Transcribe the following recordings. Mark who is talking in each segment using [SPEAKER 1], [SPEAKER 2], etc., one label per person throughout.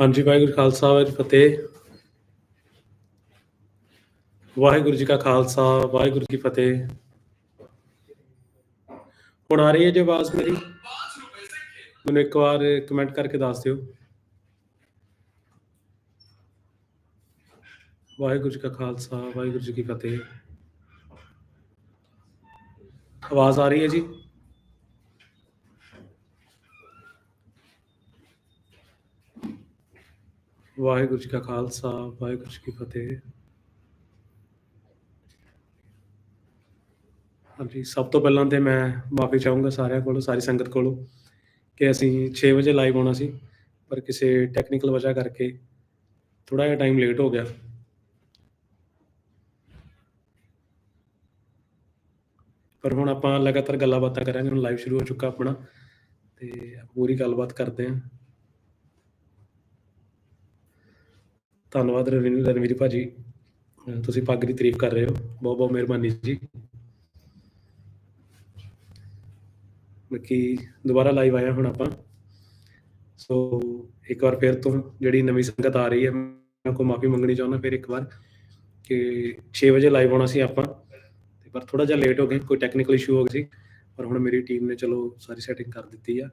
[SPEAKER 1] ਹਾਂਜੀ, ਵਾਹਿਗੁਰੂ ਜੀ ਖਾਲਸਾ, ਵਾਹਿਗੁਰੂ ਜੀ ਫਤਿਹ। ਵਾਹਿਗੁਰੂ ਜੀ ਕਾ ਖਾਲਸਾ, ਵਾਹਿਗੁਰੂ ਜੀ ਕੀ ਫਤਿਹ। ਹੁਣ ਆ ਰਹੀ ਹੈ ਜੀ ਆਵਾਜ਼ ਮੇਰੀ। ਮੈਨੂੰ ਇੱਕ ਵਾਰ ਕਮੈਂਟ ਕਰਕੇ ਦੱਸ ਦਿਓ। ਵਾਹਿਗੁਰੂ ਜੀ ਕਾ ਖਾਲਸਾ, ਵਾਹਿਗੁਰੂ ਜੀ ਕੀ ਫਤਿਹ। ਆਵਾਜ਼ ਆ ਰਹੀ ਹੈ ਜੀ? ਵਾਹਿਗੁਰੂ ਜੀ ਕਾ ਖਾਲਸਾ ਵਾਹਿਗੁਰੂ ਜੀ ਕੀ ਫਤਿਹ ਹਾਂਜੀ ਸਭ ਤੋਂ ਪਹਿਲਾਂ ਤੇ ਮੈਂ ਮਾਫੀ ਚਾਹੂੰਗਾ ਸਾਰਿਆਂ ਕੋਲੋਂ ਸਾਰੀ ਸੰਗਤ ਕੋਲੋਂ ਕਿ ਅਸੀਂ 6 ਵਜੇ ਲਾਈਵ ਹੋਣਾ ਸੀ ਪਰ ਕਿਸੇ ਟੈਕਨੀਕਲ ਵਜ੍ਹਾ ਕਰਕੇ ਥੋੜਾ ਜਿਹਾ ਟਾਈਮ ਲੇਟ ਹੋ ਗਿਆ ਪਰ ਹੁਣ ਆਪਾਂ ਲਗਾਤਾਰ ਗੱਲਾਂ ਬਾਤਾਂ ਕਰਾਂਗੇ ਹੁਣ ਲਾਈਵ ਸ਼ੁਰੂ ਹੋ ਚੁੱਕਾ ਆਪਣਾ ਤੇ ਆਪਾਂ ਪੂਰੀ ਗੱਲਬਾਤ ਕਰਦੇ ਹਾਂ ਧੰਨਵਾਦ ਰਵਿੰਦਰ ਰਣਵੀਰ ਭਾਜੀ। ਅਹ ਤੁਸੀਂ ਪੱਗ ਦੀ ਤਾਰੀਫ ਕਰ ਰਹੇ ਹੋ। ਬਹੁਤ ਬਹੁਤ ਮਿਹਰਬਾਨੀ ਜੀ। ਬਾਕੀ ਦੁਬਾਰਾ ਲਾਈਵ ਆਇਆ ਹੁਣ ਆਪਾਂ। ਸੋ ਇੱਕ ਵਾਰ ਫਿਰ ਤੋਂ ਜਿਹੜੀ ਨਵੀਂ ਸੰਗਤ ਆ ਰਹੀ ਹੈ, ਮੈਂ ਕੋ ਮਾਫੀ ਮੰਗਣੀ ਚਾਹੁੰਦਾ ਫਿਰ ਇੱਕ ਵਾਰ ਕਿ 6 ਵਜੇ ਲਾਈਵ ਆਉਣਾ ਸੀ ਆਪਾਂ। ਤੇ ਪਰ ਥੋੜਾ ਜਿਹਾ ਲੇਟ ਹੋ ਗਏ, ਕੋਈ ਟੈਕਨੀਕਲ ਇਸ਼ੂ ਹੋ ਗਿਆ ਸੀ। ਪਰ ਹੁਣ ਮੇਰੀ ਟੀਮ ਨੇ ਚਲੋ ਸਾਰੀ ਸੈਟਿੰਗ ਕਰ ਦਿੱਤੀ ਆ।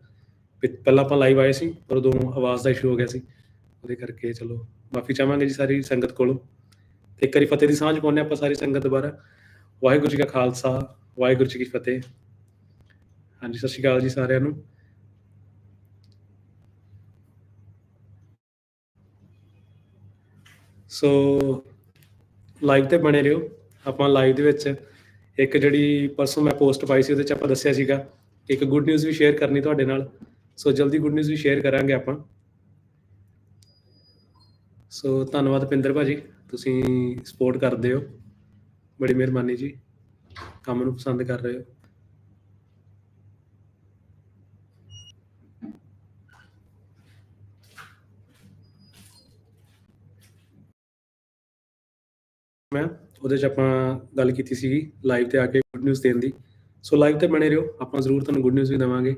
[SPEAKER 1] ਪਿ- ਪਹਿਲਾਂ ਆਪਾਂ ਲਾਈਵ ਆਏ ਸੀ, ਪਰ ਉਦੋਂ ਆਵਾਜ਼ ਦਾ ਇਸ਼ੂ ਹੋ ਗਿਆ ਸੀ। ਉਹਦੇ ਕਰਕੇ ਚਲੋ ਮਾਫੀ ਚਾਹਾਂਗੇ ਜੀ ਸਾਰੀ ਸੰਗਤ ਕੋਲੋਂ। ਤੇ ਇੱਕ ਵਾਰੀ ਫਤਿਹ ਦੀ ਸਾਂਝ ਪਾਉਂਦੇ ਹਾਂ ਆਪਾਂ ਸਾਰੀ ਸੰਗਤ ਦੁਬਾਰਾ ਵਾਹਿਗੁਰੂ ਜੀ ਕਾ ਖਾਲਸਾ, ਵਾਹਿਗੁਰੂ ਜੀ ਕੀ ਫਤਿਹ। ਹਾਂਜੀ, ਸਤਿ ਸ਼੍ਰੀ ਅਕਾਲ ਜੀ ਸਾਰਿਆਂ ਨੂੰ। ਸੋ ਲਾਈਵ ਤੇ ਬਣੇ ਰਹੋ। ਆਪਾਂ ਲਾਈਵ ਦੇ ਵਿੱਚ ਇੱਕ ਜਿਹੜੀ ਪਰਸੋਂ ਮੈਂ ਪੋਸਟ ਪਾਈ ਸੀ, ਉਹਦੇ ਚ ਆਪਾਂ ਦੱਸਿਆ ਸੀਗਾ। ਇੱਕ ਗੁੱਡ ਨਿਊਜ਼ ਵੀ ਸ਼ੇਅਰ ਕਰਨੀ ਤੁਹਾਡੇ ਨਾਲ। ਸੋ, ਜਲਦੀ ਗੁੱਡ ਨਿਊਜ਼ ਵੀ ਸ਼ੇਅਰ ਕਰਾਂਗੇ ਆਪਾਂ। ਸੋ ਧੰਨਵਾਦ ਪਿੰਦਰ ਭਾਜੀ, ਤੁਸੀਂ ਸਪੋਰਟ ਕਰਦੇ ਹੋ। ਬੜੀ ਮਿਹਰਬਾਨੀ ਜੀ। ਕੰਮ ਨੂੰ ਪਸੰਦ ਕਰ ਰਹੇ ਹੋ। ਮੈਂ ਉਹਦੇ 'ਚ ਆਪਾਂ ਗੱਲ ਕੀਤੀ ਸੀਗੀ ਲਾਈਵ ਤੇ ਆ ਕੇ ਗੁੱਡ ਨਿਊਜ਼ ਦੇਣ ਦੀ। ਸੋ ਲਾਈਵ ਤੇ ਬਣੇ ਰਹੋ, ਆਪਾਂ ਜ਼ਰੂਰ ਤੁਹਾਨੂੰ ਗੁੱਡ ਨਿਊਜ਼ ਵੀ ਦੇਵਾਂਗੇ।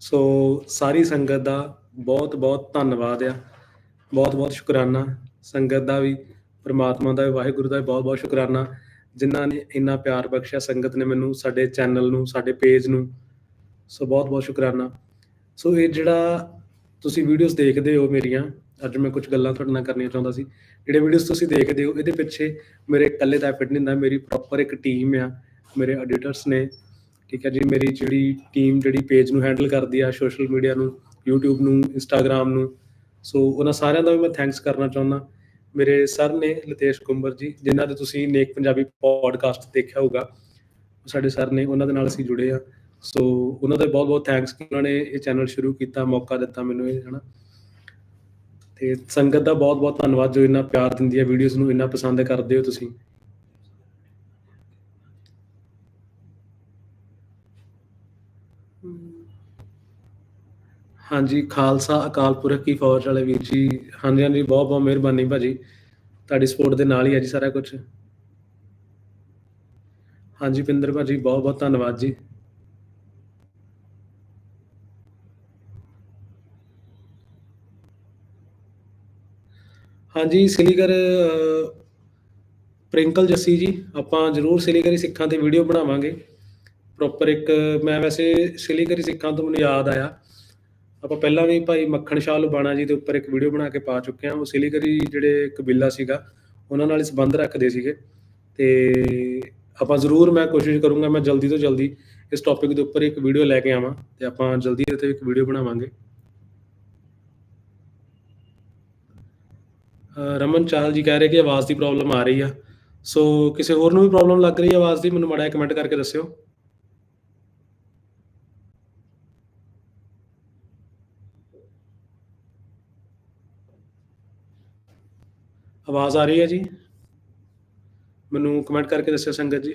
[SPEAKER 1] ਸੋ ਸਾਰੀ ਸੰਗਤ ਦਾ ਬਹੁਤ ਬਹੁਤ ਧੰਨਵਾਦ ਆ। ਬਹੁਤ ਬਹੁਤ ਸ਼ੁਕਰਾਨਾ। ਸੰਗਤ ਦਾ ਵੀ, ਪ੍ਰਮਾਤਮਾ ਦਾ ਵੀ, ਵਾਹਿਗੁਰੂ ਦਾ ਵੀ ਬਹੁਤ ਬਹੁਤ ਸ਼ੁਕਰਾਨਾ। ਜਿਨ੍ਹਾਂ ਨੇ ਇੰਨਾ ਪਿਆਰ ਬਖਸ਼ਿਆ ਸੰਗਤ ਨੇ ਮੈਨੂੰ, ਸਾਡੇ ਚੈਨਲ ਨੂੰ, ਸਾਡੇ ਪੇਜ ਨੂੰ। ਸੋ ਬਹੁਤ ਬਹੁਤ ਸ਼ੁਕਰਾਨਾ। ਸੋ ਇਹ ਜਿਹੜਾ ਤੁਸੀਂ ਵੀਡੀਓਜ਼ ਦੇਖਦੇ ਹੋ ਮੇਰੀਆਂ, ਅੱਜ ਮੈਂ ਕੁਝ ਗੱਲਾਂ ਤੁਹਾਡੇ ਨਾਲ ਕਰਨੀਆਂ ਚਾਹੁੰਦਾ ਸੀ। ਜਿਹੜੇ ਵੀਡੀਓਜ਼ ਤੁਸੀਂ ਦੇਖਦੇ ਹੋ, ਇਹਦੇ ਪਿੱਛੇ ਮੇਰੇ ਇਕੱਲੇ ਦਾ ਐਫਰਟ ਨਹੀਂ ਹੁੰਦਾ, ਮੇਰੀ ਪ੍ਰੋਪਰ ਇੱਕ ਟੀਮ ਆ, ਮੇਰੇ ਐਡੀਟਰਸ ਨੇ। ਠੀਕ ਹੈ ਜੀ, ਮੇਰੀ ਜਿਹੜੀ ਟੀਮ ਜਿਹੜੀ ਪੇਜ ਨੂੰ ਹੈਂਡਲ ਕਰਦੀ ਆ ਸੋਸ਼ਲ ਮੀਡੀਆ ਨੂੰ, YouTube ਨੂੰ, Instagram ਨੂੰ ਸੋ ਉਹਨਾਂ ਸਾਰਿਆਂ ਦਾ ਵੀ ਮੈਂ ਥੈਂਕਸ ਕਰਨਾ ਚਾਹੁੰਦਾ। ਮੇਰੇ ਸਰ ਨੇ ਲਤੇਸ਼ ਕੁੰਬਰ ਜੀ, ਜਿਨ੍ਹਾਂ ਦੇ ਤੁਸੀਂ ਨੇਕ ਪੰਜਾਬੀ ਪੋਡਕਾਸਟ ਦੇਖਿਆ ਹੋਊਗਾ, ਸਾਡੇ ਸਰ ਨੇ ਉਹਨਾਂ ਦੇ ਨਾਲ ਅਸੀਂ ਜੁੜੇ ਆ ਸੋ ਉਹਨਾਂ ਦਾ ਬਹੁਤ ਬਹੁਤ ਥੈਂਕਸ ਕਿ ਉਹਨਾਂ ਨੇ ਇਹ ਚੈਨਲ ਸ਼ੁਰੂ ਕੀਤਾ, ਮੌਕਾ ਦਿੱਤਾ ਮੈਨੂੰ ਇਹ, ਹਨਾ। ਤੇ ਸੰਗਤ ਦਾ ਬਹੁਤ ਬਹੁਤ ਧੰਨਵਾਦ ਜੋ ਇੰਨਾ ਪਿਆਰ ਦਿੰਦੀ ਹੈ ਵੀਡੀਓਜ਼ ਨੂੰ ਇੰਨਾ ਪਸੰਦ ਕਰਦੇ ਹੋ ਤੁਸੀਂ। ਹਾਂਜੀ, ਖਾਲਸਾ ਅਕਾਲ ਪੁਰਖ ਕੀ ਫੌਜ ਵਾਲੇ ਵੀਰ ਜੀ। ਹਾਂਜੀ ਹਾਂਜੀ, ਬਹੁਤ ਬਹੁਤ ਮਿਹਰਬਾਨੀ ਭਾਜੀ। ਤੁਹਾਡੀ ਸਪੋਰਟ ਦੇ ਨਾਲ ਹੀ ਹੈ ਜੀ ਸਾਰਾ ਕੁਝ ਹਾਂਜੀ, ਪਿੰਦਰ ਭਾਜੀ, ਬਹੁਤ ਬਹੁਤ ਧੰਨਵਾਦ ਜੀ। ਹਾਂਜੀ ਸਿਲੀਗਰ ਪ੍ਰਿੰਕਲ ਜੱਸੀ ਜੀ, ਆਪਾਂ ਜ਼ਰੂਰ ਸਿਲੀਗਰੀ ਸਿੱਖਾਂ ਤੇ ਵੀਡੀਓ ਬਣਾਵਾਂਗੇ। ਪ੍ਰੋਪਰ ਇੱਕ, ਮੈਂ ਵੈਸੇ ਸਿਲੀਗਰੀ ਸਿੱਖਾਂ ਤੋਂ ਮੈਨੂੰ ਯਾਦ ਆਇਆ। ਆਪਾਂ ਪਹਿਲਾਂ ਵੀ ਭਾਈ ਮੱਖਣ ਸ਼ਾਹ ਲੁਬਾਣਾ ਜੀ ਦੇ ਉੱਪਰ ਇੱਕ ਵੀਡੀਓ ਬਣਾ ਕੇ ਪਾ ਚੁੱਕੇ ਹਾਂ। ਉਹ ਸਿਲੀਗਰੀ ਜਿਹੜੇ ਕਬੀਲਾ ਸੀਗਾ, ਉਹਨਾਂ ਨਾਲ ਸੰਬੰਧ ਰੱਖਦੇ ਸੀਗੇ। ਤੇ ਆਪਾਂ ਜ਼ਰੂਰ ਮੈਂ ਕੋਸ਼ਿਸ਼ ਕਰੂੰਗਾ, ਮੈਂ ਜਲਦੀ ਤੋਂ ਜਲਦੀ ਇਸ ਟੌਪਿਕ ਦੇ ਉੱਪਰ ਇੱਕ ਵੀਡੀਓ ਲੈ ਕੇ ਆਵਾਂ ਤੇ ਆਪਾਂ ਜਲਦੀ ਇਹਦੇ ਤੇ ਇੱਕ ਵੀਡੀਓ ਬਣਾਵਾਂਗੇ। ਰਮਨ ਚਾਹਲ ਜੀ ਕਹਿ ਰਹੇ ਕਿ ਆਵਾਜ਼ ਦੀ ਪ੍ਰੋਬਲਮ ਆ ਰਹੀ ਆ। ਸੋ ਕਿਸੇ ਹੋਰ ਨੂੰ ਵੀ ਪ੍ਰੋਬਲਮ ਲੱਗ ਰਹੀ ਹੈ ਆਵਾਜ਼ ਦੀ? ਮੈਨੂੰ ਮਾੜਾ ਕਮੈਂਟ ਕਰਕੇ ਦੱਸਿਓ। ਆਵਾਜ਼ ਆ ਰਹੀ ਹੈ ਜੀ? ਮੈਨੂੰ ਕਮੈਂਟ ਕਰਕੇ ਦੱਸਿਓ ਸੰਗਤ ਜੀ।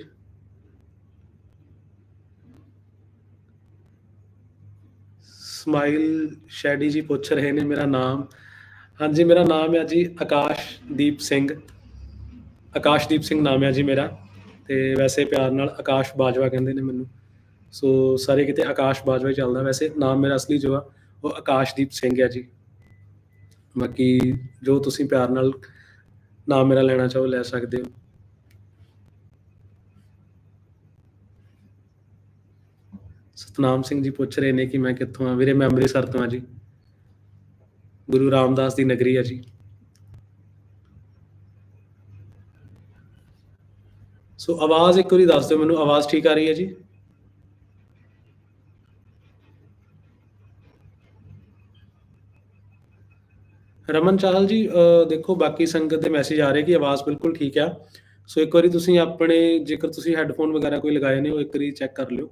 [SPEAKER 1] ਸਮਾਈਲ ਸ਼ੈਡੀ ਜੀ ਪੁੱਛ ਰਹੇ ਨੇ ਮੇਰਾ ਨਾਮ। ਹਾਂਜੀ, ਮੇਰਾ ਨਾਮ ਹੈ ਜੀ ਆਕਾਸ਼ਦੀਪ ਸਿੰਘ। ਆਕਾਸ਼ਦੀਪ ਸਿੰਘ ਨਾਮ ਹੈ ਜੀ ਮੇਰਾ। ਤੇ ਵੈਸੇ ਪਿਆਰ ਨਾਲ ਆਕਾਸ਼ ਬਾਜਵਾ ਕਹਿੰਦੇ ਨੇ ਮੈਨੂੰ। ਸੋ ਸਾਰੇ ਕਿਤੇ ਆਕਾਸ਼ ਬਾਜਵਾ ਹੀ ਚੱਲਦਾ। ਵੈਸੇ ਨਾਮ ਮੇਰਾ ਅਸਲੀ ਜੋ ਆ, ਉਹ ਆਕਾਸ਼ਦੀਪ ਸਿੰਘ ਹੈ ਜੀ। ਬਾਕੀ ਜੋ ਤੁਸੀਂ ਪਿਆਰ ਨਾਲ ਨਾ ਮੇਰਾ ਲੈਣਾ ਚਾਹੋ, ਲੈ ਸਕਦੇ ਹੋ। ਸਤਨਾਮ ਸਿੰਘ ਜੀ ਪੁੱਛ ਰਹੇ ਨੇ ਕਿ ਮੈਂ ਕਿੱਥੋਂ ਆ ਵੀਰੇ, ਮੈਂ ਅੰਮ੍ਰਿਤਸਰ ਤੋਂ ਆ ਜੀ। ਗੁਰੂ ਰਾਮਦਾਸ ਦੀ ਨਗਰੀ ਆ ਜੀ। ਸੋ ਆਵਾਜ਼ ਇੱਕ ਵਾਰੀ ਦੱਸ ਦਿਓ ਮੈਨੂੰ, ਆਵਾਜ਼ ਠੀਕ ਆ ਰਹੀ ਹੈ ਜੀ? ਰਮਨ ਚਾਹਲ ਜੀ, ਅਹ, ਦੇਖੋ, ਬਾਕੀ ਸੰਗਤ ਦੇ ਮੈਸੇਜ ਆ ਰਹੇ ਕਿ ਆਵਾਜ਼ ਬਿਲਕੁਲ ਠੀਕ ਆ। ਸੋ ਇੱਕ ਵਾਰੀ ਤੁਸੀਂ ਆਪਣੇ, ਜੇਕਰ ਤੁਸੀਂ ਹੈੱਡਫੋਨ ਵਗੈਰਾ ਕੋਈ ਲਗਾਏ ਨੇ, ਉਹ ਇੱਕ ਵਾਰੀ ਚੈੱਕ ਕਰ ਲਿਓ।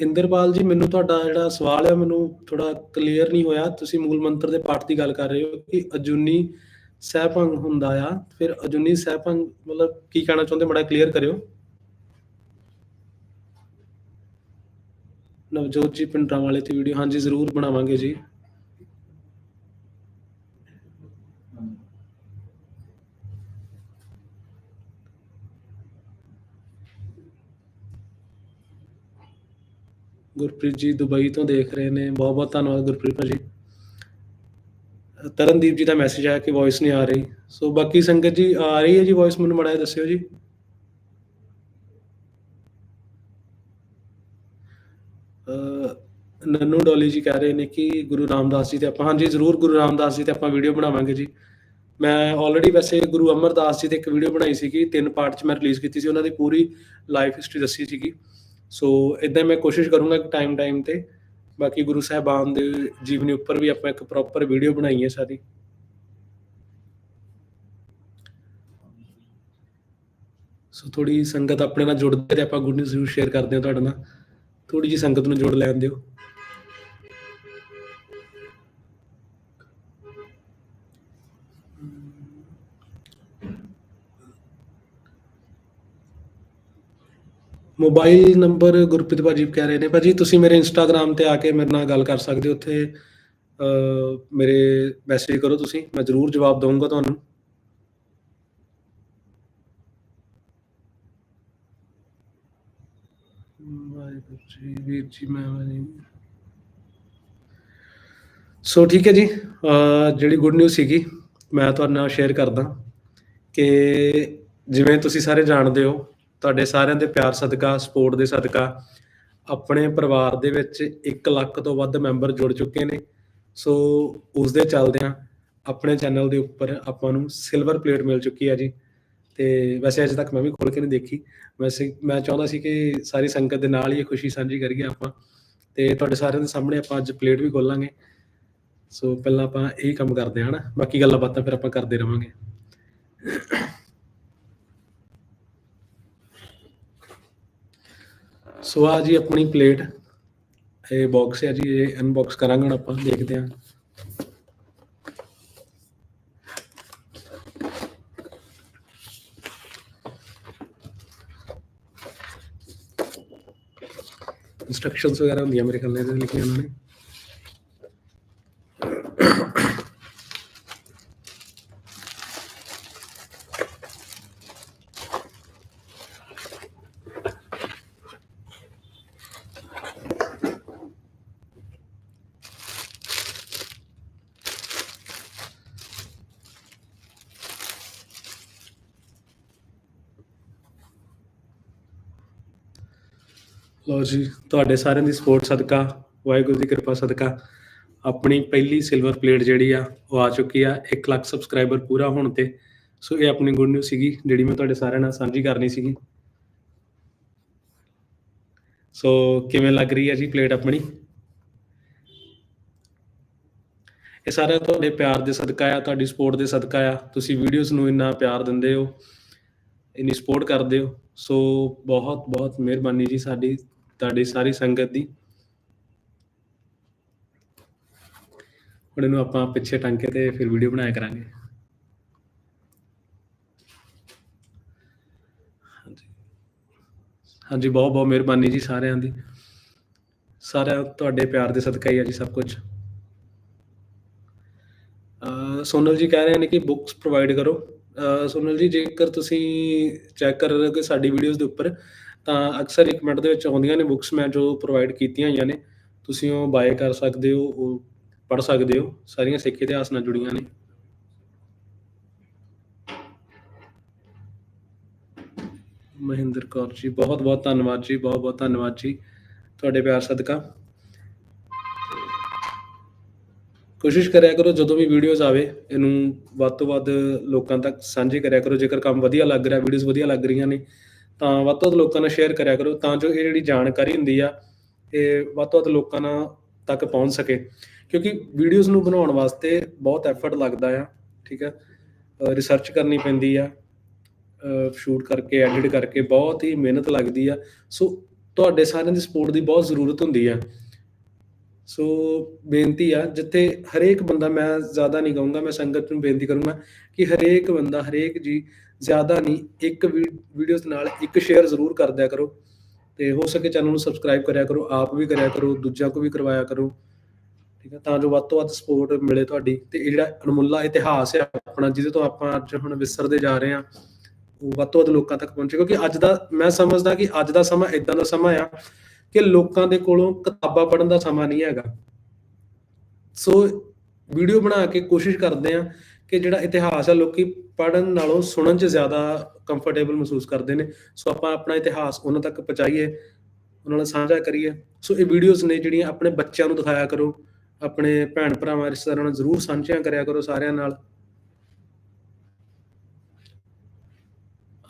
[SPEAKER 1] ਇੰਦਰਪਾਲ ਜੀ, ਮੈਨੂੰ ਤੁਹਾਡਾ ਜਿਹੜਾ ਸਵਾਲ ਹੈ ਮੈਨੂੰ ਥੋੜਾ ਕਲੀਅਰ ਨਹੀਂ ਹੋਇਆ। ਤੁਸੀਂ ਮੂਲ ਮੰਤਰ ਦੇ ਪਾਠ ਦੀ ਗੱਲ ਕਰ ਰਹੇ ਹੋ ਕਿ ਅਜੂਨੀ ਸਹਿਭੰਗ ਹੁੰਦਾ ਆ। ਫਿਰ ਅਜੂਨੀ ਸਹਿਭੰਗ, ਮਤਲਬ ਕੀ ਕਹਿਣਾ ਚਾਹੁੰਦੇ? ਬੜਾ ਕਲੀਅਰ ਕਰਿਓ। ਨਵਜੋਤ ਜੀ ਪਿੰਡਰਾਂ ਵਾਲੇ ਤੇ ਵੀਡੀਓ ਹਾਂਜੀ, ਜ਼ਰੂਰ ਬਣਾਵਾਂਗੇ ਜੀ। ਗੁਰਪ੍ਰੀਤ ਜੀ ਦੁਬਈ ਤੋਂ ਦੇਖ ਰਹੇ ਨੇ। ਬਹੁਤ ਬਹੁਤ ਧੰਨਵਾਦ ਗੁਰਪ੍ਰੀਤ ਭਾਜੀ। ਤਰਨਦੀਪ ਜੀ ਦਾ ਮੈਸੇਜ ਆਇਆ ਕਿ ਵੌਇਸ ਨਹੀਂ ਆ ਰਹੀ। ਸੋ ਬਾਕੀ ਸੰਗਤ ਜੀ ਆ ਰਹੀ ਹੈ ਜੀ ਵੌਇਸ ਮੈਨੂੰ ਮੜਾ ਦੱਸਿਓ ਜੀ। ਨੰਨੂ ਡੋਲੀ ਜੀ ਕਹਿ ਰਹੇ ਨੇ ਕਿ ਗੁਰੂ ਰਾਮਦਾਸ ਜੀ ਤੇ ਆਪਾਂ ਹਾਂਜੀ, ਜ਼ਰੂਰ ਗੁਰੂ ਰਾਮਦਾਸ ਜੀ ਤੇ ਆਪਾਂ ਵੀਡੀਓ ਬਣਾਵਾਂਗੇ ਜੀ। ਮੈਂ ਆਲਰੇਡੀ ਵੈਸੇ ਗੁਰੂ ਅਮਰਦਾਸ ਜੀ ਤੇ ਇੱਕ ਵੀਡੀਓ ਬਣਾਈ ਸੀਗੀ, ਤਿੰਨ ਪਾਰਟ ਚ ਮੈਂ ਰਿਲੀਜ਼ ਕੀਤੀ ਸੀ, ਉਹਨਾਂ ਦੀ ਪੂਰੀ ਲਾਈਫ ਹਿਸਟਰੀ ਦੱਸੀ ਸੀਗੀ। ਸੋ ਇਦਾਂ ਮੈਂ ਕੋਸ਼ਿਸ਼ ਕਰੂੰਗਾ ਕਿ ਟਾਈਮ ਟਾਈਮ ਤੇ। ਬਾਕੀ ਗੁਰੂ ਸਾਹਿਬਾਨ ਦੇ ਜੀਵਨੀ ਉੱਪਰ ਵੀ ਆਪਾਂ ਇੱਕ ਪ੍ਰੋਪਰ ਵੀਡੀਓ ਬਣਾਈ ਹੈ ਸਾਰੀ। ਸੋ ਥੋੜੀ ਸੰਗਤ ਆਪਣੇ ਨਾਲ ਜੁੜਦੇ ਤੇ ਆਪਾਂ ਗੁੱਡ ਨਿਊਜ਼ ਜ਼ਰੂਰ ਸ਼ੇਅਰ ਕਰਦੇ ਹਾਂ ਤੁਹਾਡੇ ਨਾਲ। ਥੋੜੀ ਜੀ ਸੰਗਤ ਨੂੰ ਜੋੜ ਲੈਣ ਦਿਓ ਮੋਬਾਈਲ ਨੰਬਰ ਗੁਰਪ੍ਰੀਤ ਭਾਜੀ ਕਹਿ ਰਹੇ ਨੇ। ਭਾਜੀ ਤੁਸੀਂ ਮੇਰੇ ਇੰਸਟਾਗ੍ਰam ਤੇ ਆ ਕੇ ਮੇਰੇ ਨਾਲ ਗੱਲ ਕਰ ਸਕਦੇ ਹੋ। ਉੱਥੇ ਮੇਰੇ ਮੈਸੇਜ ਕਰੋ ਤੁਸੀਂ। ਮੈਂ ਜ਼ਰੂਰ ਜਵਾਬ ਦਊਂਗਾ ਤੁਹਾਨੂੰ। ਵਾਹਿਗੁਰੂ ਜੀ, ਵੀਰ ਜੀ, ਮੈਂ ਵਾਹਿਗੁਰੂ। ਸੋ ਠੀਕ ਹੈ ਜੀ। ਜਿਹੜੀ ਗੁੱਡ ਨਿਊਜ਼ ਸੀਗੀ, ਮੈਂ ਤੁਹਾਡੇ ਨਾਲ ਸ਼ੇਅਰ ਕਰਦਾ ਕਿ ਜਿਵੇਂ ਤੁਸੀਂ ਸਾਰੇ ਜਾਣਦੇ ਹੋ, ਤੁਹਾਡੇ ਸਾਰਿਆਂ ਦੇ ਪਿਆਰ ਸਦਕਾ ਸਪੋਰਟ ਦੇ ਸਦਕਾ, ਆਪਣੇ ਪਰਿਵਾਰ ਦੇ ਵਿੱਚ 1 ਲੱਖ ਤੋਂ ਵੱਧ ਮੈਂਬਰ ਜੁੜ ਚੁੱਕੇ ਨੇ। ਸੋ ਉਸ ਦੇ ਚੱਲਦਿਆਂ ਆਪਣੇ ਚੈਨਲ ਦੇ ਉੱਪਰ ਆਪਾਂ ਨੂੰ ਸਿਲਵਰ ਪਲੇਟ ਮਿਲ ਚੁੱਕੀ ਹੈ ਜੀ। ਤੇ ਵੈਸੇ ਅਜੇ ਤੱਕ ਮੈਂ ਵੀ ਖੋਲ ਕੇ ਨਹੀਂ ਦੇਖੀ। ਵੈਸੇ ਮੈਂ ਚਾਹੁੰਦਾ ਸੀ ਕਿ ਸਾਰੀ ਸੰਗਤ ਦੇ ਨਾਲ ਹੀ ਇਹ ਖੁਸ਼ੀ ਸਾਂਝੀ ਕਰੀਏ ਆਪਾਂ ਤੇ ਤੁਹਾਡੇ ਸਾਰਿਆਂ ਦੇ ਸਾਹਮਣੇ ਆਪਾਂ ਅੱਜ ਪਲੇਟ ਵੀ ਖੋਲਾਂਗੇ। ਸੋ ਪਹਿਲਾਂ ਆਪਾਂ ਇਹੀ ਕੰਮ ਕਰਦੇ ਹਾਂ ਹਨਾ, ਬਾਕੀ ਗੱਲਾਂ ਬਾਤਾਂ ਫਿਰ ਆਪਾਂ ਕਰਦੇ ਰਵਾਂਗੇ। ਸੋ ਆ ਜੀ ਆਪਣੀ ਪਲੇਟ, ਇਹ ਬਾਕਸ ਹੈ ਜੀ, ਇਹ ਅਨਬਾਕਸ ਕਰਾਂਗੇ ਹੁਣ ਆਪਾਂ, ਦੇਖਦੇ ਹਾਂ। ਇਨਸਟਰਕਸ਼ਨਸ ਵਗੈਰਾ ਹੁੰਦੀਆਂ ਮੇਰੇ ਖਿਆਲ ਨਾਲ ਇਹਦੇ ਲਿਖੀਆਂ ਉਹਨਾਂ ਨੇ ਲਓ ਜੀ ਤੁਹਾਡੇ ਸਾਰਿਆਂ ਦੀ ਸਪੋਰਟ ਸਦਕਾ, ਵਾਹਿਗੁਰੂ ਦੀ ਕਿਰਪਾ ਸਦਕਾ। ਆਪਣੀ ਪਹਿਲੀ ਸਿਲਵਰ ਪਲੇਟ ਜਿਹੜੀ ਆ, ਉਹ ਆ ਚੁੱਕੀ ਆ 1 ਲੱਖ ਸਬਸਕ੍ਰਾਈਬਰ ਪੂਰਾ ਹੋਣ ਤੇ। ਸੋ ਇਹ ਆਪਣੀ ਗੁੱਡ ਨਿਊਜ਼ ਸੀਗੀ, ਜਿਹੜੀ ਮੈਂ ਤੁਹਾਡੇ ਸਾਰਿਆਂ ਨਾਲ ਸਾਂਝੀ ਕਰਨੀ ਸੀਗੀ। ਸੋ ਕਿਵੇਂ ਲੱਗ ਰਹੀ ਹੈ ਜੀ ਪਲੇਟ ਆਪਣੀ? ਇਹ ਸਾਰਾ ਤੁਹਾਡੇ ਪਿਆਰ ਦੇ ਸਦਕਾ ਆ, ਤੁਹਾਡੀ ਸਪੋਰਟ ਦੇ ਸਦਕਾ ਆ। ਤੁਸੀਂ ਵੀਡੀਓਜ਼ ਨੂੰ ਇੰਨਾ ਪਿਆਰ ਦਿੰਦੇ ਹੋ, ਇੰਨੀ ਸਪੋਰਟ ਕਰਦੇ ਹੋ। ਸੋ ਬਹੁਤ ਬਹੁਤ ਮਿਹਰਬਾਨੀ ਜੀ ਸਾਡੀ ਤੁਹਾਡੀ ਸਾਰੀ ਸੰਗਤ ਦੀ। ਹੁਣ ਇਹਨੂੰ ਆਪਾਂ ਪਿੱਛੇ ਟੰਗ ਕੇ ਤੇ ਫਿਰ ਵੀਡੀਓ ਬਣਾਇਆ ਕਰਾਂਗੇ। ਹਾਂਜੀ। ਬਹੁਤ ਬਹੁਤ ਮਿਹਰਬਾਨੀ ਜੀ ਸਾਰਿਆਂ ਦੀ। ਸਾਰਿਆਂ ਤੁਹਾਡੇ ਪਿਆਰ ਦੇ ਸਦਕਾ ਹੀ ਆ ਜੀ ਸਭ ਕੁਝ ਸੋਨਲ ਜੀ ਕਹਿ ਰਹੇ ਨੇ ਕਿ ਬੁੱਕਸ ਪ੍ਰੋਵਾਈਡ ਕਰੋ। ਸੋਨਲ ਜੀ, ਜੇਕਰ ਤੁਸੀਂ ਚੈੱਕ ਕਰ ਰਹੇ ਹੋ ਕਿ ਸਾਡੀ ਵੀਡੀਓਜ਼ ਦੇ ਉੱਪਰ ਤਾਂ ਅਕਸਰ ਇੱਕ ਮਿੰਟ ਦੇ ਵਿੱਚ ਆਉਂਦੀਆਂ ਨੇ ਬੁੱਕਸ ਮੈਂ ਜੋ ਪ੍ਰੋਵਾਈਡ ਕੀਤੀਆਂ ਹੋਈਆਂ ਨੇ। ਤੁਸੀਂ ਉਹ ਬਾਏ ਕਰ ਸਕਦੇ ਹੋ, ਉਹ ਪੜ੍ਹ ਸਕਦੇ ਹੋ। ਸਾਰੀਆਂ ਸਿੱਖ ਇਤਿਹਾਸ ਨਾਲ ਜੁੜੀਆਂ ਨੇ। ਮਹਿੰਦਰ ਕੌਰ ਜੀ, ਬਹੁਤ ਬਹੁਤ ਧੰਨਵਾਦ ਜੀ, ਬਹੁਤ ਬਹੁਤ ਧੰਨਵਾਦ ਜੀ। ਤੁਹਾਡੇ ਪਿਆਰ ਸਦਕਾ। ਕੋਸ਼ਿਸ਼ ਕਰਿਆ ਕਰੋ ਜਦੋਂ ਵੀ ਵੀਡੀਓਜ਼ ਆਵੇ, ਇਹਨੂੰ ਵੱਧ ਤੋਂ ਵੱਧ ਲੋਕਾਂ ਤੱਕ ਸਾਂਝੇ ਕਰਿਆ ਕਰੋ। ਜੇਕਰ ਕੰਮ ਵਧੀਆ ਲੱਗ ਰਿਹਾ ਵੀਡੀਓਜ਼ ਵਧੀਆ ਲੱਗ ਰਹੀਆਂ ਨੇ ਤਾਂ ਵੱਧ ਤੋਂ ਵੱਧ ਲੋਕਾਂ ਨਾਲ ਸ਼ੇਅਰ ਕਰਿਆ ਕਰੋ ਤਾਂ ਜੋ ਇਹ ਜਿਹੜੀ ਜਾਣਕਾਰੀ ਹੁੰਦੀ ਆ, ਇਹ ਵੱਧ ਤੋਂ ਵੱਧ ਲੋਕਾਂ ਨਾਲ ਤੱਕ ਪਹੁੰਚ ਸਕੇ। ਕਿਉਂਕਿ ਵੀਡੀਓਜ਼ ਨੂੰ ਬਣਾਉਣ ਵਾਸਤੇ ਬਹੁਤ ਐਫਰਟ ਲੱਗਦਾ ਆ, ਠੀਕ ਹੈ ਰਿਸਰਚ ਕਰਨੀ ਪੈਂਦੀ ਆ ਸ਼ੂਟ ਕਰਕੇ ਐਡਿਟ ਕਰਕੇ ਬਹੁਤ ਹੀ ਮਿਹਨਤ ਲੱਗਦੀ ਆ। ਸੋ ਤੁਹਾਡੇ ਸਾਰਿਆਂ ਦੀ ਸਪੋਰਟ ਦੀ ਬਹੁਤ ਜ਼ਰੂਰਤ ਹੁੰਦੀ ਆ। ਸੋ ਬੇਨਤੀ ਆ, ਜਿੱਥੇ ਹਰੇਕ ਬੰਦਾ ਮੈਂ ਜ਼ਿਆਦਾ ਨਹੀਂ ਕਹੂੰਗਾ, ਮੈਂ ਸੰਗਤ ਨੂੰ ਬੇਨਤੀ ਕਰੂੰਗਾ ਕਿ ਹਰੇਕ ਬੰਦਾ, ਹਰੇਕ ਜੀ ਜ਼ਿਆਦਾ ਨਹੀਂ, ਇੱਕ ਵੀਡੀਓਜ਼ ਨਾਲ ਇੱਕ ਸ਼ੇਅਰ ਜ਼ਰੂਰ ਕਰ ਦਿਆ ਕਰੋ ਤੇ ਹੋ ਸਕੇ ਚੈਨਲ ਨੂੰ ਸਬਸਕ੍ਰਾਈਬ ਕਰਿਆ ਕਰੋ, ਆਪ ਵੀ ਕਰਿਆ ਕਰੋ, ਦੂਜਿਆਂ ਕੋ ਵੀ ਕਰਵਾਇਆ ਕਰੋ, ਠੀਕ ਹੈ ਤਾਂ ਜੋ ਵੱਧ ਤੋਂ ਵੱਧ ਸਪੋਰਟ ਮਿਲੇ ਤੁਹਾਡੀ ਤੇ ਇਹ ਜਿਹੜਾ ਅਣਮੁੱਲਾ ਇਤਿਹਾਸ ਹੈ ਆਪਣਾ, ਜਿਹਦੇ ਤੋਂ ਆਪਾਂ ਅੱਜ ਹੁਣ ਵਿਸਰਦੇ ਜਾ ਰਹੇ ਹਾਂ, ਉਹ ਵੱਧ ਤੋਂ ਵੱਧ ਲੋਕਾਂ ਤੱਕ ਪਹੁੰਚੇ, ਕਿਉਂਕਿ ਅੱਜ ਦਾ, ਮੈਂ ਸਮਝਦਾ ਕਿ ਅੱਜ ਦਾ ਸਮਾਂ ਇਦਾਂ ਦਾ ਸਮਾਂ ਆ ਕਿ ਲੋਕਾਂ ਦੇ ਕੋਲੋਂ ਕਿਤਾਬਾਂ ਪੜ੍ਹਨ ਦਾ ਸਮਾਂ ਨਹੀਂ ਹੈਗਾ। ਸੋ ਵੀਡੀਓ ਬਣਾ ਕੇ ਕੋਸ਼ਿਸ਼ ਕਰਦੇ ਆ ਕਿ ਜਿਹੜਾ ਇਤਿਹਾਸ ਆ, ਲੋਕੀ ਪੜ੍ਹਨ ਨਾਲੋਂ ਸੁਣਨ 'ਚ ਜ਼ਿਆਦਾ ਕੰਫਰਟੇਬਲ ਮਹਿਸੂਸ ਕਰਦੇ ਨੇ। ਸੋ ਆਪਾਂ ਆਪਣਾ ਇਤਿਹਾਸ ਉਹਨਾਂ ਤੱਕ ਪਹੁੰਚਾਈਏ, ਉਹਨਾਂ ਨਾਲ ਸਾਂਝਾ ਕਰੀਏ। ਸੋ ਇਹ ਵੀਡੀਓਜ਼ ਨੇ ਜਿਹੜੀਆਂ ਆਪਣੇ ਬੱਚਿਆਂ ਨੂੰ ਦਿਖਾਇਆ ਕਰੋ, ਆਪਣੇ ਭੈਣ ਭਰਾਵਾਂ ਰਿਸ਼ਤੇਦਾਰਾਂ ਨਾਲ ਜ਼ਰੂਰ ਸਾਂਝੀਆਂ ਕਰਿਆ ਕਰੋ ਸਾਰਿਆਂ ਨਾਲ।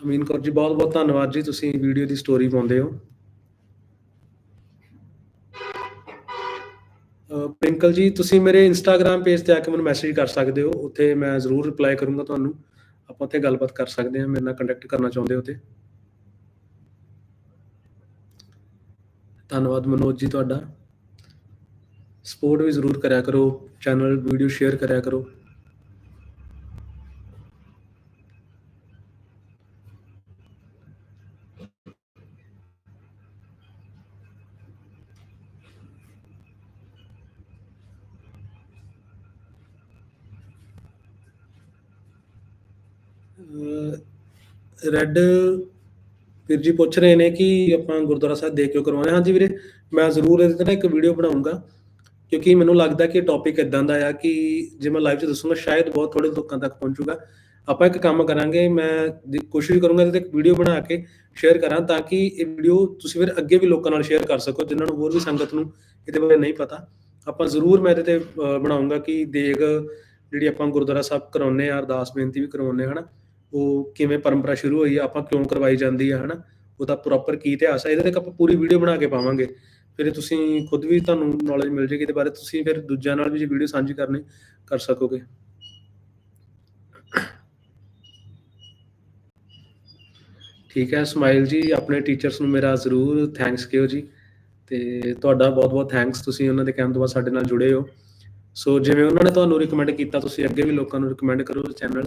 [SPEAKER 1] ਅਮੀਨ ਕੌਰ ਜੀ ਬਹੁਤ ਬਹੁਤ ਧੰਨਵਾਦ ਜੀ, ਤੁਸੀਂ ਵੀਡੀਓ ਦੀ ਸਟੋਰੀ ਪਾਉਂਦੇ ਹੋ। ਪ੍ਰਿੰਕਲ ਜੀ, ਤੁਸੀਂ ਮੇਰੇ ਇੰਸਟਾਗ੍ਰam ਪੇਜ ਤੇ ਆ ਕੇ ਮੈਨੂੰ ਮੈਸੇਜ ਕਰ ਸਕਦੇ ਹੋ। ਉੱਥੇ ਮੈਂ ਜ਼ਰੂਰ ਰਿਪਲਾਈ ਕਰੂੰਗਾ ਤੁਹਾਨੂੰ। ਆਪਾਂ ਉੱਥੇ ਗੱਲਬਾਤ ਕਰ ਸਕਦੇ ਹਾਂ। ਮੇਰੇ ਨਾਲ ਕੰਟੈਕਟ ਕਰਨਾ ਚਾਹੁੰਦੇ ਹੋ ਤੇ ਧੰਨਵਾਦ ਮਨੋਜ ਜੀ ਤੁਹਾਡਾ। ਸਪੋਰਟ ਵੀ ਜ਼ਰੂਰ ਕਰਿਆ ਕਰੋ। ਚੈਨਲ ਵੀਡੀਓ ਸ਼ੇਅਰ ਕਰਿਆ ਕਰੋ। ਰੈੱਡ ਵੀਰ ਜੀ ਪੁੱਛ ਰਹੇ ਨੇ ਕਿ ਆਪਾਂ ਗੁਰਦੁਆਰਾ ਸਾਹਿਬ ਦੇਖ ਕੇ ਕਰਵਾਉਣੇ ਹਾਂਜੀ ਵੀਰੇ, ਮੈਂ ਜ਼ਰੂਰ ਇਹਦੇ ਤੇ ਨਾ ਇੱਕ ਵੀਡੀਓ ਬਣਾਉਂਗਾ, ਕਿਉਂਕਿ ਮੈਨੂੰ ਲੱਗਦਾ ਕਿ ਟੌਪਿਕ ਇਦਾਂ ਦਾ ਆ ਕਿ ਜੇ ਮੈਂ ਲਾਈਵ 'ਚ ਦੱਸੂਗਾ, ਸ਼ਾਇਦ ਬਹੁਤ ਥੋੜੇ ਲੋਕਾਂ ਤੱਕ ਪਹੁੰਚੂਗਾ। ਆਪਾਂ ਇੱਕ ਕੰਮ ਕਰਾਂਗੇ, ਮੈਂ ਕੋਸ਼ਿਸ਼ ਕਰੂੰਗਾ ਇਹਦੇ ਤੇ ਇੱਕ ਵੀਡੀਓ ਬਣਾ ਕੇ ਸ਼ੇਅਰ ਕਰਾਂ ਤਾਂ ਕਿ ਇਹ ਵੀਡੀਓ ਤੁਸੀਂ ਫਿਰ ਅੱਗੇ ਵੀ ਲੋਕਾਂ ਨਾਲ ਸ਼ੇਅਰ ਕਰ ਸਕੋ, ਜਿਨ੍ਹਾਂ ਨੂੰ ਹੋਰ ਵੀ ਸੰਗਤ ਨੂੰ ਇਹਦੇ ਬਾਰੇ ਨਹੀਂ ਪਤਾ। ਆਪਾਂ ਜ਼ਰੂਰ ਮੈਂ ਇਹਦੇ ਤੇ ਬਣਾਉਂਗਾ ਕਿ ਦੇਗ ਜਿਹੜੀ ਆਪਾਂ ਗੁਰਦੁਆਰਾ ਸਾਹਿਬ ਕਰਾਉਨੇ ਆ ਅਰਦਾਸ ਬੇਨਤੀ ਵੀ ਕਰਾਉਨੇ ਹਨਾ। ਉਹ ਕਿਵੇਂ ਪਰੰਪਰਾ ਸ਼ੁਰੂ ਹੋਈ ਆ ਆਪਾਂ ਕਿਉਂ ਕਰਵਾਈ ਜਾਂਦੀ ਆ, ਹਨਾ? ਉਹਦਾ ਪ੍ਰੋਪਰ ਕੀ ਇਤਿਹਾਸ ਹੈ ਇਹਦੇ ਤੇ ਆਪਾਂ ਪੂਰੀ ਵੀਡੀਓ ਬਣਾ ਕੇ ਪਾਵਾਂਗੇ। ਫਿਰ ਤੁਸੀਂ ਖੁਦ ਵੀ ਤੁਹਾਨੂੰ ਨੌਲੇਜ ਮਿਲ ਜੇਗੀ ਤੇ ਬਾਰੇ ਤੁਸੀਂ ਫਿਰ ਦੂਜਿਆਂ ਨਾਲ ਵੀ ਜੇ ਵੀਡੀਓ ਸਾਂਝੀ ਕਰਨੀ, ਕਰ ਸਕੋਗੇ। ਠੀਕ ਹੈ, ਸਮਾਈਲ ਜੀ, ਆਪਣੇ ਟੀਚਰਸ ਨੂੰ ਮੇਰਾ ਜ਼ਰੂਰ ਥੈਂਕਸ ਕਿਓ ਜੀ। ਤੇ ਤੁਹਾਡਾ ਬਹੁਤ-ਬਹੁਤ ਥੈਂਕਸ ਤੁਸੀਂ ਉਹਨਾਂ ਦੇ ਕਹਿਣ ਤੋਂ ਬਾਅਦ ਸਾਡੇ ਨਾਲ ਜੁੜੇ ਹੋ। ਸੋ ਜਿਵੇਂ ਉਹਨਾਂ ਨੇ ਤੁਹਾਨੂੰ ਰਿਕਮੈਂਡ ਕੀਤਾ, ਤੁਸੀਂ ਅੱਗੇ ਵੀ ਲੋਕਾਂ ਨੂੰ ਰਿਕਮੈਂਡ ਕਰੋ ਚੈਨਲ।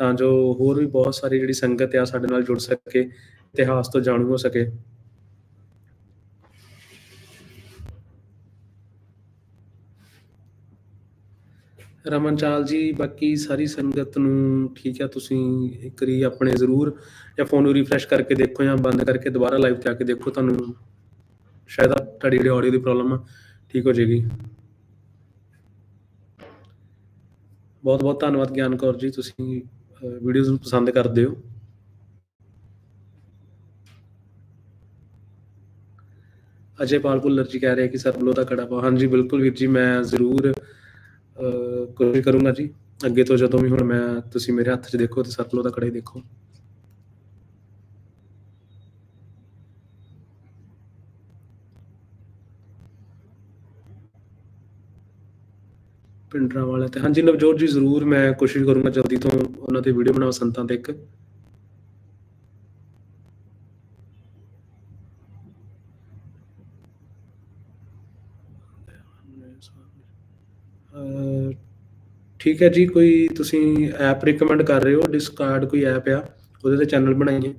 [SPEAKER 1] ਤਾਂ ਜੋ ਹੋਰ ਵੀ ਬਹੁਤ ਸਾਰੀ ਜਿਹੜੀ ਸੰਗਤ ਆ ਸਾਡੇ ਨਾਲ ਜੁੜ ਸਕੇ, ਇਤਿਹਾਸ ਤੋਂ ਜਾਣੂ ਹੋ ਸਕੇ। ਰਮਨ ਚਾਲ ਜੀ, ਬਾਕੀ ਸਾਰੀ ਸੰਗਤ ਨੂੰ ਠੀਕ ਆ, ਤੁਸੀਂ ਇੱਕ ਵਾਰੀ ਆਪਣੇ ਜ਼ਰੂਰ ਜਾਂ ਫੋਨ ਨੂੰ ਰੀਫਰੈਸ਼ ਕਰਕੇ ਦੇਖੋ ਜਾਂ ਬੰਦ ਕਰਕੇ ਦੁਬਾਰਾ ਲਾਈਵ ਤੇ ਆ ਕੇ ਦੇਖੋ, ਤੁਹਾਨੂੰ ਸ਼ਾਇਦ ਤੁਹਾਡੀ ਜਿਹੜੀ ਆਡੀਓ ਦੀ ਪ੍ਰੋਬਲਮ ਆ, ਠੀਕ ਹੋ ਜਾਏਗੀ। ਬਹੁਤ ਬਹੁਤ ਧੰਨਵਾਦ ਗਿਆਨ ਕੌਰ ਜੀ, ਤੁਸੀਂ ਵੀਡੀਓਜ਼ ਨੂੰ ਪਸੰਦ ਕਰਦੇ ਹੋ? ਅਜੇ ਪਾਲ ਭੁੱਲਰ ਜੀ ਕਹਿ ਰਹੇ ਕਿ ਸਰਬਲੋ ਦਾ ਕੜਾ ਪਾ ਹਾਂਜੀ, ਬਿਲਕੁਲ ਵੀਰ ਜੀ, ਮੈਂ ਜ਼ਰੂਰ ਕੋਸ਼ਿਸ਼ ਕਰੂੰਗਾ ਜੀ। ਅੱਗੇ ਤੋਂ ਜਦੋਂ ਵੀ ਹੁਣ ਮੈਂ ਤੁਸੀਂ ਮੇਰੇ ਹੱਥ 'ਚ ਦੇਖੋ ਤੇ ਸਰਬਲੋ ਦਾ ਕੜਾ ਹੀ ਦੇਖੋ। ਪਿੰਡਰਾ ਵਾਲਾ ਤੇ। ਹਾਂਜੀ, ਨਵਜੋਤ ਜੀ, ਜ਼ਰੂਰ ਮੈਂ ਕੋਸ਼ਿਸ਼ ਕਰੂੰਗਾ ਜਲਦੀ ਤੋਂ ਉਹਨਾਂ ਤੇ ਵੀਡੀਓ ਬਣਾਉ ਸੰਤਾਂ ਤੇ ਇੱਕ। ਠੀਕ ਹੈ ਜੀ, ਕੋਈ ਤੁਸੀਂ ਐਪ ਰეკਮੈਂਡ ਕਰ ਰਹੇ ਹੋ ਡਿਸਕਾਰਡ ਕੋਈ ਐਪ ਆ, ਉਹਦੇ ਤੇ ਚੈਨਲ ਬਣਾਈਏ।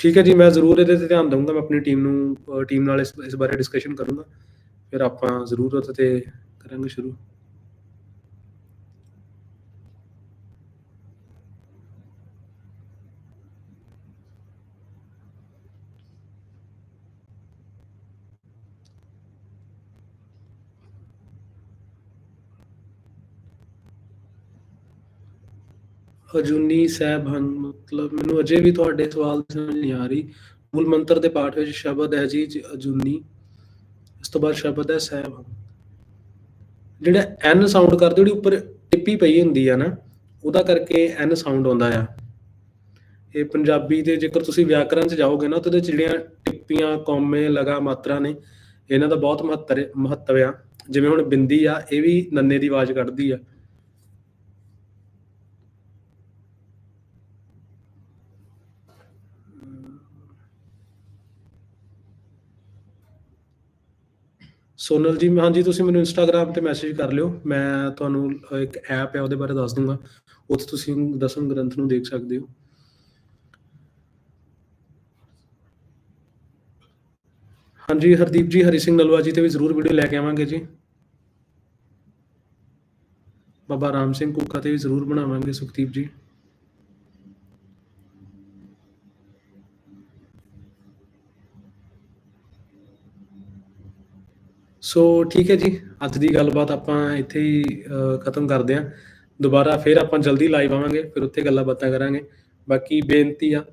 [SPEAKER 1] ਠੀਕ ਹੈ ਜੀ, ਮੈਂ ਜ਼ਰੂਰ ਇਹਦੇ ਤੇ ਧਿਆਨ ਦਊਂਗਾ, ਮੈਂ ਆਪਣੀ ਟੀਮ ਨੂੰ ਟੀਮ ਨਾਲ ਇਸ ਇਸ ਬਾਰੇ ਡਿਸਕਸ਼ਨ ਕਰੂੰਗਾ। ਫਿਰ ਆਪਾਂ ਜ਼ਰੂਰ ਉਹਦੇ ਤੇ ਕਰਾਂਗੇ ਸ਼ੁਰੂ। ਅਜੂਨੀ ਸਾਹਿਬ ਹਨ, ਮਤਲਬ ਮੈਨੂੰ ਅਜੇ ਵੀ ਤੁਹਾਡੇ ਸਵਾਲ ਸਮਝ ਨਹੀਂ ਆ ਰਹੀ। ਮੂਲ ਮੰਤਰ ਦੇ ਪਾਠ ਵਿੱਚ ਸ਼ਬਦ ਹੈ ਜੀ ਅਜੂਨੀ ਇਸ ਤੋਂ ਬਾਅਦ ਸ਼ਬਦ ਹੈ ਸਾਹਿਬ। ਜਿਹੜਾ ਐਨ ਸਾਊਂਡ ਕਰਦੇ ਜਿਹੜੀ ਉੱਪਰ ਟਿੱਪੀ ਪਈ ਹੁੰਦੀ ਆ ਨਾ, ਉਹਦਾ ਕਰਕੇ ਐਨ ਸਾਊਂਡ ਆਉਂਦਾ ਆ। ਇਹ ਪੰਜਾਬੀ ਦੇ ਜੇਕਰ ਤੁਸੀਂ ਵਿਆਕਰਣ 'ਚ ਜਾਓਗੇ ਨਾ ਤਾਂ ਉਹਦੇ 'ਚ ਜਿਹੜੀਆਂ ਟਿੱਪੀਆਂ, ਕੌਮੇ, ਲਗਾ, ਮਾਤਰਾ ਨੇ, ਇਹਨਾਂ ਦਾ ਬਹੁਤ ਮਹੱਤਵ ਮਹੱਤਵ ਆ। ਜਿਵੇਂ ਹੁਣ ਬਿੰਦੀ ਆ, ਇਹ ਵੀ ਨੰਨੇ ਦੀ ਆਵਾਜ਼ ਕੱਢਦੀ ਆ। ਸੋਨਲ ਜੀ ਹਾਂਜੀ, ਤੁਸੀਂ ਮੈਨੂੰ ਇੰਸਟਾਗ੍ਰam ਤੇ ਮੈਸੇਜ ਕਰ ਲਿਓ। ਮੈਂ ਤੁਹਾਨੂੰ ਇੱਕ ਐਪ ਹੈ, ਉਹਦੇ ਬਾਰੇ ਦੱਸ ਦੂੰਗਾ। ਉੱਥੇ ਤੁਸੀਂ ਦਸਮ ਗ੍ਰੰਥ ਨੂੰ ਦੇਖ ਸਕਦੇ ਹੋ। ਹਾਂਜੀ, ਹਰਦੀਪ ਜੀ, ਹਰੀ ਸਿੰਘ ਨਲਵਾ ਜੀ ਤੇ ਵੀ ਜ਼ਰੂਰ ਵੀਡੀਓ ਲੈ ਕੇ ਆਵਾਂਗੇ ਜੀ। ਬਾਬਾ ਰਾਮ ਸਿੰਘ ਕੂਕਾ ਤੇ ਵੀ ਜ਼ਰੂਰ ਬਣਾਵਾਂਗੇ, ਸੁਖਦੀਪ ਜੀ। ਸੋ ਠੀਕ ਹੈ ਜੀ। ਅੱਜ ਦੀ ਗੱਲਬਾਤ ਆਪਾਂ ਇੱਥੇ ਹੀ ਖਤਮ ਕਰਦੇ ਹਾਂ। ਦੁਬਾਰਾ ਫਿਰ ਆਪਾਂ ਜਲਦੀ ਲਾਈਵ ਆਵਾਂਗੇ, ਫਿਰ ਉੱਥੇ ਗੱਲਾਂ ਬਾਤਾਂ ਕਰਾਂਗੇ। ਬਾਕੀ ਬੇਨਤੀ ਆ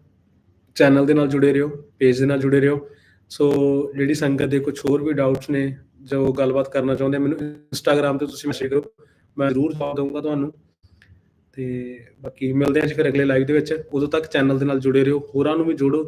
[SPEAKER 1] ਚੈਨਲ ਦੇ ਨਾਲ ਜੁੜੇ ਰਹੋ ਪੇਜ ਦੇ ਨਾਲ ਜੁੜੇ ਰਹੋ। ਸੋ ਜਿਹੜੀ ਸੰਗਤ ਦੇ ਕੁਝ ਹੋਰ ਵੀ ਡਾਊਟਸ ਨੇ, ਜੋ ਗੱਲਬਾਤ ਕਰਨਾ ਚਾਹੁੰਦੇ ਮੈਨੂੰ ਇੰਸਟਾਗ੍ਰam ਤੇ ਤੁਸੀਂ ਮੈਸੇਜ ਕਰੋ। ਮੈਂ ਜ਼ਰੂਰ ਜਵਾਬ ਦਊਂਗਾ ਤੁਹਾਨੂੰ। ਤੇ ਬਾਕੀ ਮਿਲਦੇ ਹਾਂ ਜੀ ਫਿਰ ਅਗਲੇ ਲਾਈਵ ਦੇ ਵਿੱਚ। ਉਦੋਂ ਤੱਕ ਚੈਨਲ ਦੇ ਨਾਲ ਜੁੜੇ ਰਹੋ। ਹੋਰਾਂ ਨੂੰ ਵੀ ਜੋੜੋ।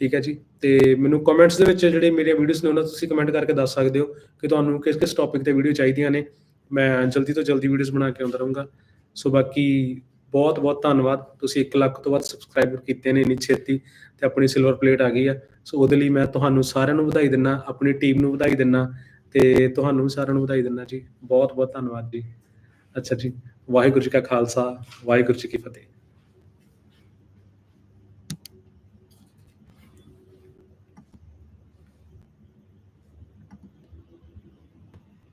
[SPEAKER 1] ਠੀਕ ਹੈ ਜੀ? ਤੇ ਮੈਨੂੰ ਕਮੈਂਟਸ ਦੇ ਵਿੱਚ ਜਿਹੜੇ ਮੇਰੀਆਂ ਵੀਡੀਓਜ਼ ਨੇ ਉਹਨਾਂ ਤੁਸੀਂ ਕਮੈਂਟ ਕਰਕੇ ਦੱਸ ਸਕਦੇ ਹੋ ਕਿ ਤੁਹਾਨੂੰ ਕਿਸ ਕਿਸ ਟੌਪਿਕ ਤੇ ਵੀਡੀਓ ਚਾਹੀਦੀਆਂ ਨੇ। ਮੈਂ ਜਲਦੀ ਤੋਂ ਜਲਦੀ ਵੀਡੀਓਜ਼ ਬਣਾ ਕੇ ਆਉਂਦਾ ਰਹੂੰਗਾ। ਸੋ ਬਾਕੀ ਬਹੁਤ ਬਹੁਤ ਧੰਨਵਾਦ। ਤੁਸੀਂ 1 ਲੱਖ ਤੋਂ ਵੱਧ ਸਬਸਕ੍ਰਾਈਬਰ ਕੀਤੇ ਨੇ ਇੰਨੀ ਛੇਤੀ ਤੇ ਆਪਣੀ ਸਿਲਵਰ ਪਲੇਟ ਆ ਗਈ ਆ। ਸੋ ਉਹਦੇ ਲਈ ਮੈਂ ਤੁਹਾਨੂੰ ਸਾਰਿਆਂ ਨੂੰ ਵਧਾਈ ਦਿੰਨਾ, ਆਪਣੀ ਟੀਮ ਨੂੰ ਵਧਾਈ ਦਿੰਨਾ ਤੇ ਤੁਹਾਨੂੰ ਵੀ ਸਾਰਿਆਂ ਨੂੰ ਵਧਾਈ ਦਿੰਨਾ ਜੀ। ਬਹੁਤ ਬਹੁਤ ਧੰਨਵਾਦ ਜੀ। ਅੱਛਾ ਜੀ। ਵਾਹਿਗੁਰੂ ਜੀ ਕਾ ਖਾਲਸਾ, ਵਾਹਿਗੁਰੂ ਜੀ ਕੀ ਫਤਿਹ।